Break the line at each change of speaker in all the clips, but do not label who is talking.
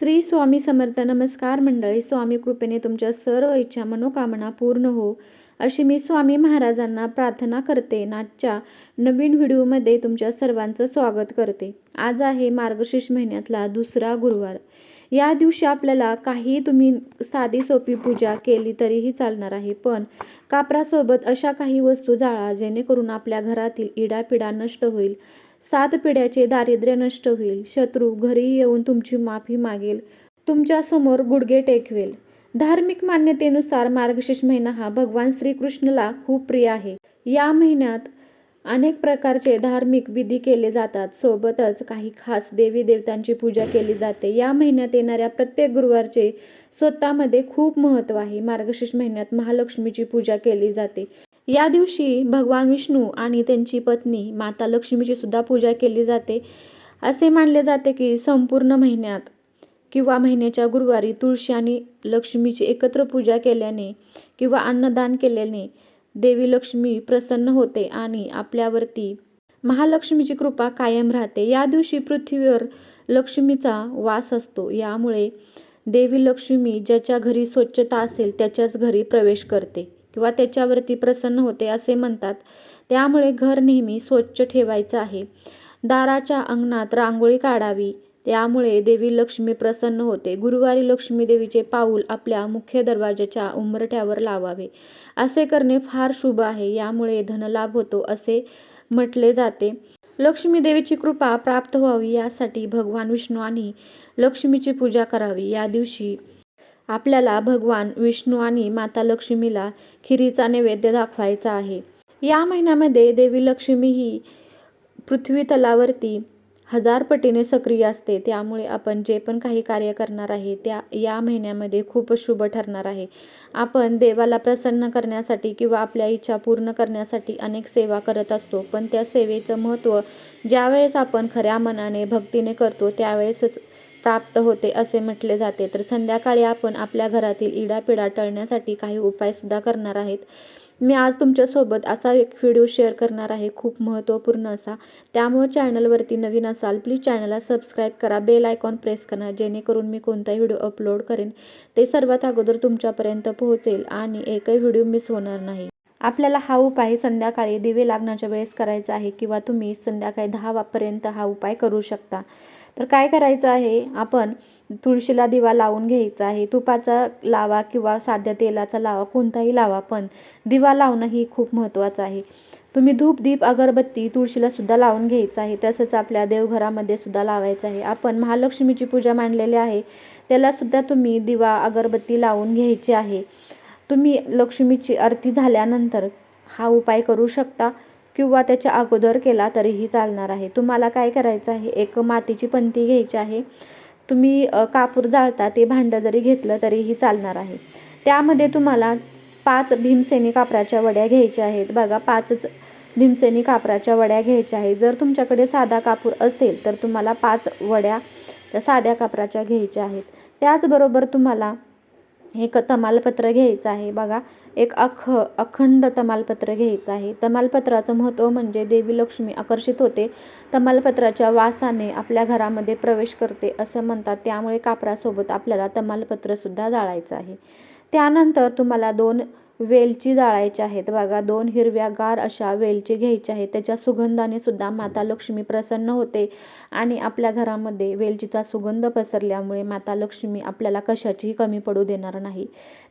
श्री स्वामी समर्थ नमस्कार मंडळी स्वामी कृपेने तुमच्या सर्व इच्छा मनोकामना पूर्ण हो. अशी मी स्वामी महाराजांना प्रार्थना करते. नाचच्या नवीन व्हिडिओमध्ये तुमच्या सर्वांचं स्वागत करते. आज आहे मार्गशीर्ष महिन्यातला दुसरा गुरुवार. या दिवशी आपल्याला काही तुम्ही साधी सोपी पूजा केली तरीही चालणार आहे. पण कापरासोबत अशा काही वस्तू जाळा जेणेकरून आपल्या घरातील इडापिडा नष्ट होईल. सात पिढ्याचे दारिद्र्य नष्ट होईल. शत्रू घरी येऊन तुमची माफी मागेल. तुमच्यासमोर गुडघे टेकवेल. धार्मिक मान्यतेनुसार मार्गशीर्ष महिना हा भगवान श्रीकृष्णला खूप प्रिय आहे. या महिन्यात अनेक प्रकारचे धार्मिक विधी केले जातात. सोबतच काही खास देवी देवतांची पूजा केली जाते. या महिन्यात येणाऱ्या प्रत्येक गुरुवारचे स्वतःमध्ये खूप महत्त्व आहे. मार्गशीर्ष महिन्यात महालक्ष्मीची पूजा केली जाते. या दिवशी भगवान विष्णू आणि त्यांची पत्नी माता लक्ष्मीची सुद्धा पूजा केली जाते. असे मानले जाते की संपूर्ण महिन्यात किंवा महिन्याच्या गुरुवारी तुळशी आणि लक्ष्मीची एकत्र पूजा केल्याने किंवा अन्नदान केल्याने देवी लक्ष्मी प्रसन्न होते आणि आपल्यावरती महालक्ष्मीची कृपा कायम राहते. या दिवशी पृथ्वीवर लक्ष्मीचा वास असतो. यामुळे देवी लक्ष्मी ज्याच्या घरी स्वच्छता असेल त्याच्याच घरी प्रवेश करते. किंवा त्याच्यावरती प्रसन्न होते असे म्हणतात. त्यामुळे घर नेहमी स्वच्छ ठेवायचं आहे. दाराच्या अंगणात रांगोळी काढावी. त्यामुळे देवी लक्ष्मी प्रसन्न होते. गुरुवारी लक्ष्मी देवीचे पाऊल आपल्या मुख्य दरवाजाच्या उंबरठ्यावर लावावे. असे करणे फार शुभ आहे. यामुळे धनलाभ होतो असे म्हटले जाते. लक्ष्मी देवीची कृपा प्राप्त व्हावी यासाठी भगवान विष्णू आणि लक्ष्मीची पूजा करावी. या दिवशी आपल्याला भगवान विष्णू आणि माता लक्ष्मीला खिरीचा नैवेद्य दाखवायचा आहे. या महिन्यामध्ये देवी लक्ष्मी ही पृथ्वी तलावरती हजार पटीने सक्रिय असते. त्यामुळे आपण जे पण काही कार्य करणार आहे त्या या महिन्यामध्ये खूप शुभ ठरणार आहे. आपण देवाला प्रसन्न करण्यासाठी किंवा आपल्या इच्छा पूर्ण करण्यासाठी अनेक सेवा करत असतो पण त्या सेवेचं महत्त्व ज्यावेळेस आपण खऱ्या मनाने भक्तीने करतो त्यावेळेसच प्राप्त होते असे म्हटले जाते. तर संध्याकाळी आपण आपल्या घरातील इडापिडा टळण्यासाठी काही उपायसुद्धा करणार आहेत. मी आज तुमच्यासोबत असा एक व्हिडिओ शेअर करणार आहे. खूप महत्त्वपूर्ण असा. त्यामुळे चॅनलवरती नवीन असाल प्लीज चॅनलला सबस्क्राईब करा. बेल आयकॉन प्रेस करा जेणेकरून मी कोणताही व्हिडिओ अपलोड करेन. ते सर्वात अगोदर तुमच्यापर्यंत पोहोचेल आणि एकही व्हिडिओ मिस होणार नाही. आपल्याला हा उपाय संध्याकाळी दिवे लागण्याच्या वेळेस करायचा आहे किंवा तुम्ही संध्याकाळी दहा वापर्यंत हा उपाय करू शकता. तर काय करायचं आहे? आपण तुळशीला दिवा लावून घ्यायचा आहे. तुपाचा लावा किंवा साध्या तेलाचा लावा कोणताही लावा पण दिवा लावणं ही खूप महत्त्वाचं आहे. तुम्ही धूप दीप अगरबत्ती तुळशीला सुद्धा लावून घ्यायचं आहे. तसंच आपल्या देवघरामध्ये सुद्धा लावायचं आहे. आपण महालक्ष्मीची पूजा मांडलेली आहे. त्याला सुद्धा तुम्ही दिवा अगरबत्ती लावून घ्यायची आहे. तुम्ही लक्ष्मीची आरती झाल्यानंतर हा उपाय करू शकता. किंवा त्याच्या अगोदर केला तरीही चालणार आहे. तुम्हाला काय करायचं आहे? एक मातीची पंती घ्यायची आहे. तुम्ही कापूर जाळता ते भांडं जरी घेतलं तरीही चालणार आहे. त्यामध्ये तुम्हाला पाच भीमसेनी कापराच्या वड्या घ्यायच्या आहेत. बघा पाचच भीमसेनी कापराच्या वड्या घ्यायच्या आहेत. जर तुमच्याकडे साधा कापूर असेल तर तुम्हाला पाच वड्या साध्या कापराच्या घ्यायच्या आहेत. त्याचबरोबर तुम्हाला हे क तमालपत्र घ्यायचं आहे. बघा एक अख अखंड तमालपत्र घ्यायचं आहे. तमालपत्राचं महत्त्व म्हणजे देवी लक्ष्मी आकर्षित होते. तमालपत्राच्या वासाने आपल्या घरामध्ये प्रवेश करते असं म्हणतात. त्यामुळे कापरासोबत आपल्याला तमालपत्रसुद्धा जाळायचं आहे. त्यानंतर तुम्हाला दोन वेलची जाळायच्या आहेत. बघा दोन हिरव्या गार अशा वेलची घ्यायच्या आहेत. त्याच्या सुगंधाने सुद्धा माता लक्ष्मी प्रसन्न होते आणि आपल्या घरामध्ये वेलचीचा सुगंध पसरल्यामुळे माता लक्ष्मी आपल्याला कशाचीही कमी पडू देणार नाही.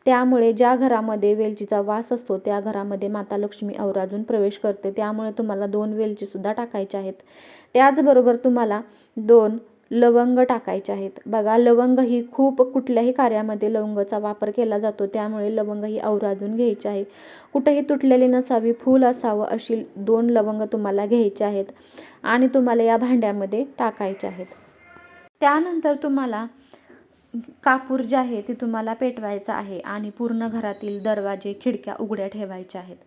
त्यामुळे ज्या घरामध्ये वेलचीचा वास असतो त्या घरामध्ये माता लक्ष्मी अवराजून प्रवेश करते. त्यामुळे तुम्हाला दोन वेलचीसुद्धा टाकायच्या आहेत. त्याचबरोबर तुम्हाला दोन लवंग टाकायचे आहेत. बघा लवंग ही खूप कुठल्याही कार्यामध्ये लवंगाचा वापर केला जातो. त्यामुळे लवंग ही अवराजून घ्यायची आहे. कुठेही तुटलेली नसावी फूल असावं अशी दोन लवंग तुम्हाला घ्यायचे आहेत आणि तुम्हाला या भांड्यामध्ये टाकायचे आहेत. त्यानंतर तुम्हाला कापूर जे आहे ते तुम्हाला पेटवायचं आहे आणि पूर्ण घरातील दरवाजे खिडक्या उघड्या ठेवायच्या आहेत.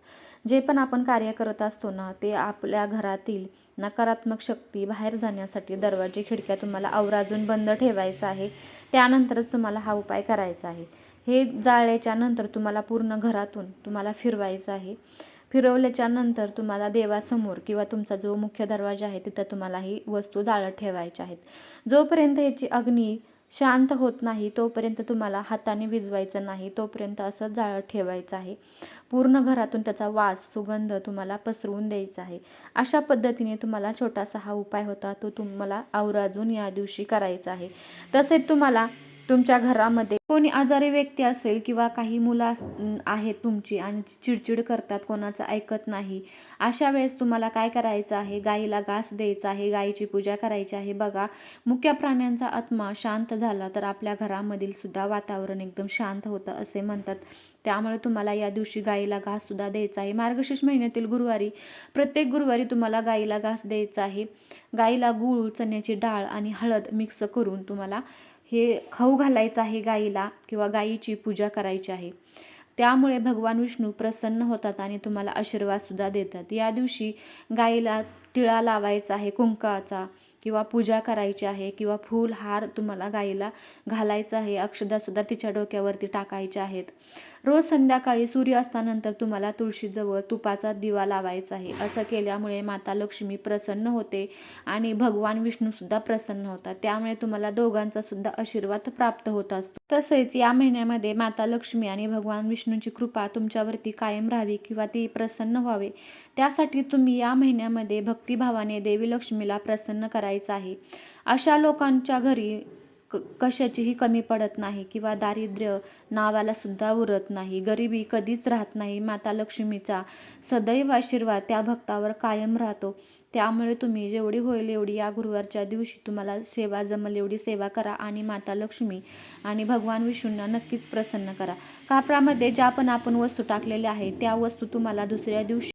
जे पण आपण कार्य करत असतो ना ते आपल्या घरातील नकारात्मक शक्ती बाहेर जाण्यासाठी दरवाजे खिडक्या तुम्हाला आवराजून बंद ठेवायचं आहे. त्यानंतरच तुम्हाला हा उपाय करायचा आहे. हे जाळल्याच्या नंतर तुम्हाला पूर्ण घरातून तुम्हाला फिरवायचं आहे. फिरवल्याच्या नंतर तुम्हाला देवासमोर किंवा तुमचा जो मुख्य दरवाजा आहे तिथं तुम्हाला ही वस्तू जाळत ठेवायच्या आहेत. जोपर्यंत याची अग्नी शांत होत नाही तोपर्यंत तुम्हाला हाताने भिजवायचं नाही तोपर्यंत असं जाळं ठेवायचं आहे. पूर्ण घरातून त्याचा वास सुगंध तुम्हाला पसरवून द्यायचा आहे. अशा पद्धतीने तुम्हाला छोटासा हा उपाय होता तो तुम्हाला आवराजून या दिवशी करायचा आहे. तसेच तुम्हाला तुमच्या घरामध्ये कोणी आजारी व्यक्ती असेल किंवा काही मुलं अस- आहेत तुमची आणि चिडचिड करतात कोणाचं ऐकत नाही अशा वेळेस तुम्हाला काय करायचं आहे? गाईला घास द्यायचा आहे गाईची पूजा करायची आहे. बघा मुख्य प्राण्यांचा आत्मा शांत झाला तर आपल्या घरामधील सुद्धा वातावरण एकदम शांत होतं असे म्हणतात. त्यामुळे तुम्हाला या दिवशी गाईला घास सुद्धा द्यायचा आहे. मार्गशीर्ष महिन्यातील गुरुवारी प्रत्येक गुरुवारी तुम्हाला गाईला घास द्यायचा आहे. गाईला गूळ चण्याची डाळ आणि हळद मिक्स करून तुम्हाला हे खाऊ घालायचं आहे गाईला किंवा गाईची पूजा करायची आहे. त्यामुळे भगवान विष्णू प्रसन्न होतात आणि तुम्हाला आशीर्वादसुद्धा देतात. या दिवशी गाईला टिळा लावायचा आहे कुंकाचा किंवा पूजा करायची आहे किंवा फूल हार तुम्हाला गाईला घालायचा आहे अक्षदासुद्धा तिच्या डोक्यावरती टाकायच्या आहेत. रोज संध्याकाळी सूर्यास्तानंतर तुम्हाला तुळशीजवळ तुपाचा दिवा लावायचा आहे. असं केल्यामुळे माता लक्ष्मी प्रसन्न होते आणि भगवान विष्णूसुद्धा प्रसन्न होतात. त्यामुळे तुम्हाला दोघांचा सुद्धा आशीर्वाद प्राप्त होत असतो. तसेच या महिन्यामध्ये माता लक्ष्मी आणि भगवान विष्णूंची कृपा तुमच्यावरती कायम राहावी किंवा ती प्रसन्न व्हावे. त्यासाठी तुम्ही या महिन्यामध्ये भक्त भक्तिभावाने देवी लक्ष्मीला प्रसन्न करायचं आहे. अशा लोकांच्या घरी क कशाचीही कमी पडत नाही किंवा दारिद्र्य नावाला सुद्धा उरत नाही. गरिबी कधीच राहत नाही. माता लक्ष्मीचा सदैव आशीर्वाद त्या भक्तावर कायम राहतो. त्यामुळे तुम्ही जेवढी होईल एवढी या गुरुवारच्या दिवशी तुम्हाला सेवा जमल एवढी सेवा करा आणि माता लक्ष्मी आणि भगवान विष्णूंना नक्कीच प्रसन्न करा. कापरामध्ये ज्या पण आपण वस्तू टाकलेल्या आहेत त्या वस्तू तुम्हाला दुसऱ्या दिवशी